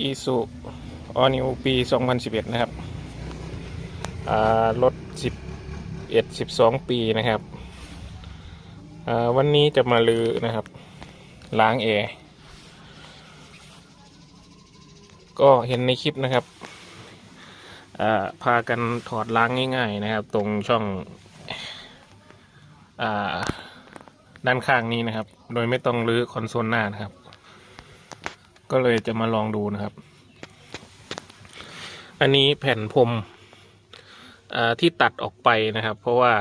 อีซูออนิวปี 2011 นะครับอ่ารถ 11 12 ปีนะครับอ่าวันนี้จะมาลือนะครับ ล้างแอร์ ก็เห็นในคลิปนะครับอ่าพากันถอดล้างง่าย ๆ นะครับ ตรงช่องอ่าด้านข้างนี้นะครับ โดยไม่ต้องรื้อคอนโซลหน้านะครับ ก็เลยจะมาลองดูนะครับ อันนี้แผ่นพรมที่ตัดออกไปนะครับ เพราะว่า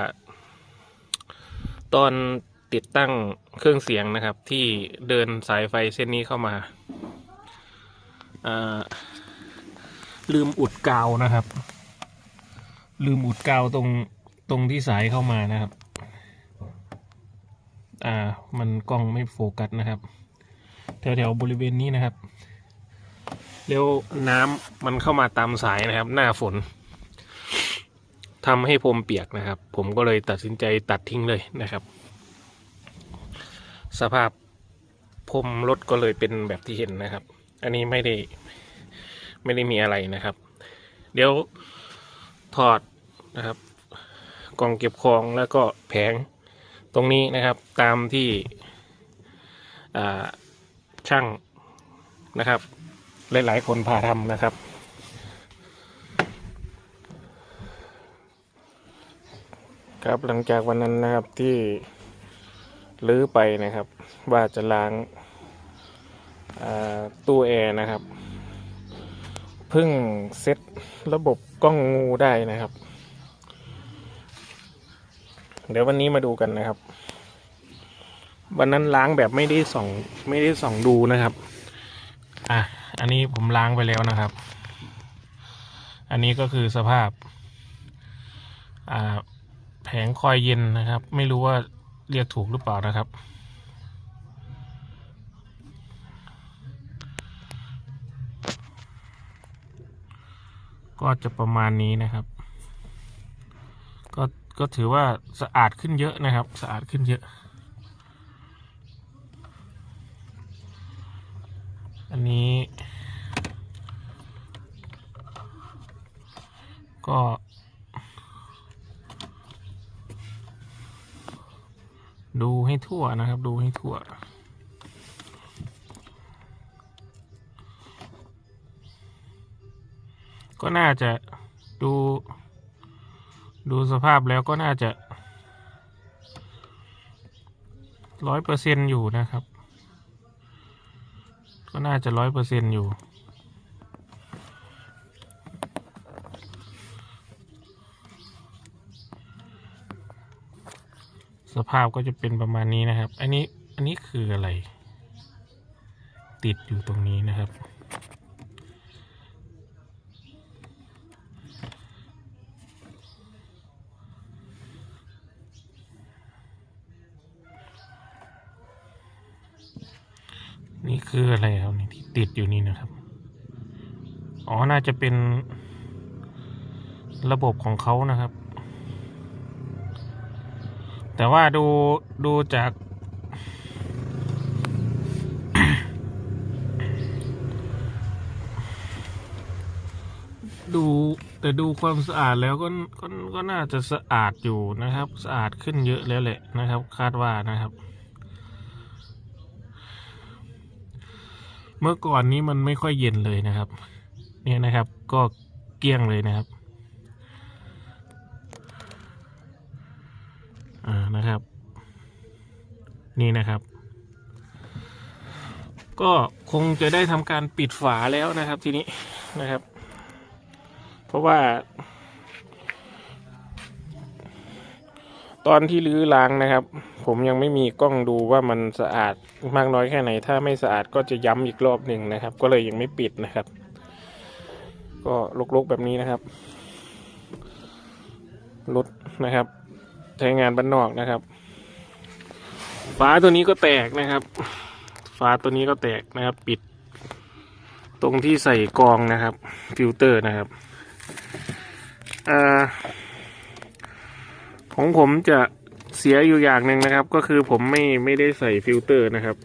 ตอนติดตั้งเครื่องเสียงนะครับ ที่เดินสายไฟเส้นนี้เข้ามาาลืมอุดกาวนะครับ ลืมอุดกาวตรงตรงที่สายเข้ามานะครับ อ่า มันกล้องไม่โฟกัสนะครับ แถวๆบริเวณนี้นะครับ แล้วน้ำมันเข้ามาตามสายนะครับ หน้าฝนทำให้ผมเปียกนะครับ ผมก็เลยตัดสินใจตัดทิ้งเลยนะครับ สภาพพรมรถก็เลยเป็นแบบที่เห็นนะครับ อันนี้ไม่ได้ไม่ได้มีอะไรนะครับ เดี๋ยวถอดนะครับกล่องเก็บของแล้วก็แผงตรงนี้นะครับ ตามที่อ่า ช่างนะครับ หลาย ๆ คนพาทำนะครับ ครับหลังจากวันนั้นนะครับที่ลื้อไปนะครับ ว่าจะล้างตู้แอร์นะครับเพิ่งเซ็ตระบบกล้องงูได้นะครับ เดี๋ยววันนี้มาดูกันนะครับ วันนั้นล้างแบบไม่ได้ส่องไม่ได้ส่องดูนะครับ อะอันนี้ผมล้างไปแล้วนะครับ อันนี้ก็คือสภาพ อ่า แผงคอยเย็นนะครับ ไม่รู้ว่าเรียกถูกหรือเปล่านะครับ ก็จะประมาณนี้นะครับ ก็ก็ถือว่าสะอาดขึ้นเยอะนะครับ สะอาดขึ้นเยอะ อันนี้ ก็ ดูให้ทั่วนะครับ ดูให้ทั่วก็น่าจะดู ดูสภาพแล้วก็น่าจะร้อยเปอร์เซ็นอยู่นะครับ ก็น่าจะร้อยเปอร์เซ็นต์อยู่สภาพก็จะเป็นประมาณนี้นะครับ อันนี้ อันนี้คืออะไร ติดอยู่ตรงนี้นะครับ นี่คืออะไรครับนี่ที่ติดอยู่นี่นะครับ อ๋อ น่าจะเป็นระบบของเขานะครับ แต่ว่าดูดูจาก ดูแต่ดูความสะอาดแล้วก็ก็ก็น่าจะสะอาดอยู่นะครับ สะอาดขึ้นเยอะแล้วแหละนะครับ คาดว่านะครับ มื่อก่อนนี้มันไม่ค่อยเย็นเลยนะครับ เนี่ยนะครับ ก็เกลี้ยงเลยนะครับอ่านะครับ นี่นะครับ ก็คงจะได้ทำการปิดฝาแล้วนะครับทีนี้นะครับ เพราะว่าตอนที่รื้อล้างนะครับ ผมยังไม่มีกล้องดูว่ามันสะอาดมากน้อยแค่ไหน ถ้าไม่สะอาดก็จะย้ำอีกรอบหนึ่งนะครับ ก็เลยยังไม่ปิดนะครับ ก็ลกๆแบบนี้นะครับรถนะครับ ใช้งานบ้านนอกนะครับ ฝาตัวนี้ก็แตกนะครับ ฝาตัวนี้ก็แตกนะครับ ปิด ตรงที่ใส่กรองนะครับ ฟิลเตอร์นะครับอ่าของผมจะ เสียอยู่อย่างหนึ่งนะครับ ก็คือผมไม่ไม่ได้ใส่ฟิลเตอร์นะครับ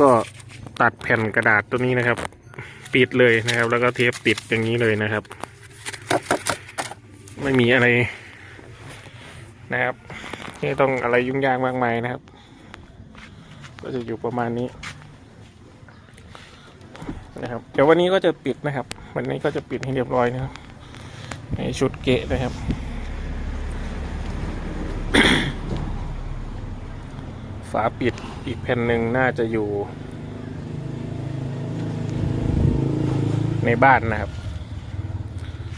ก็ตัดแผ่นกระดาษตัวนี้นะครับ ปิดเลยนะครับ แล้วก็เทปติดอย่างนี้เลยนะครับ ไม่มีอะไรนะครับที่ต้องอะไรยุ่งยากมากมายนะครับ ก็จะอยู่ประมาณนี้นะครับ เดี๋ยววันนี้ก็จะปิดนะครับ วันนี้ก็จะปิดให้เรียบร้อยนะครับ ในชุดเกะนะครับ ฝาปิดอีกแผ่นหนึ่งน่าจะอยู่ ในบ้านนะครับ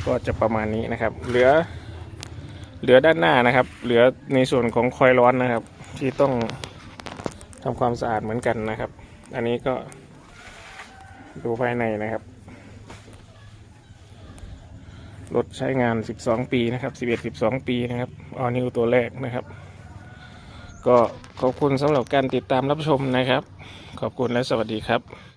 ก็จะประมาณนี้นะครับ เหลือ เหลือด้านหน้านะครับ เหลือในส่วนของคอยล์ร้อนนะครับ ที่ต้องทำความสะอาดเหมือนกันนะครับ อันนี้ก็ดูภายในนะครับ รถใช้งาน 12 ปีนะครับ 11 12 ปีนะครับออนิวตัวแรกนะครับ ก็ขอบคุณสำหรับการติดตามรับชมนะครับ ขอบคุณและสวัสดีครับ